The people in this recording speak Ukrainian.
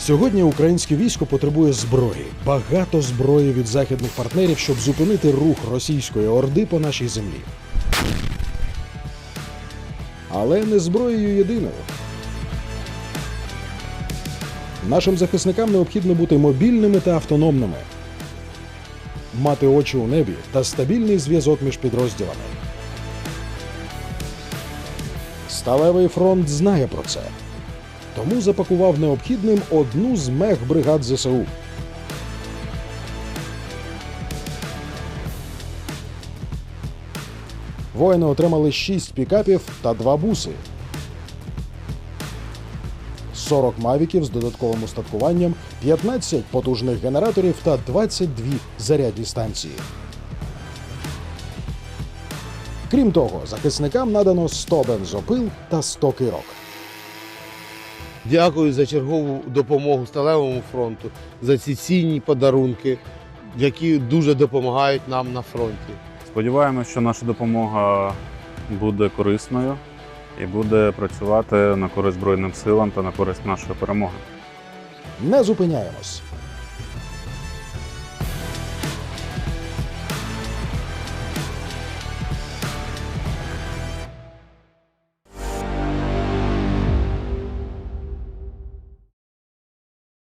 Сьогодні українське військо потребує зброї, багато зброї від західних партнерів, щоб зупинити рух російської орди по нашій землі. Але не зброєю єдиною. Нашим захисникам необхідно бути мобільними та автономними, мати очі у небі та стабільний зв'язок між підрозділами. Сталевий фронт знає про це, тому запакував необхідним одну з мех-бригад ЗСУ. Воїни отримали 6 пікапів та 2 буси. 40 мавіків з додатковим устаткуванням, 15 потужних генераторів та 22 зарядні станції. Крім того, захисникам надано 100 бензопил та 100 кирок. Дякую за чергову допомогу Сталевому фронту, за ці цінні подарунки, які дуже допомагають нам на фронті. Сподіваємося, що наша допомога буде корисною і буде працювати на користь Збройним силам та на користь нашої перемоги. Не зупиняємось.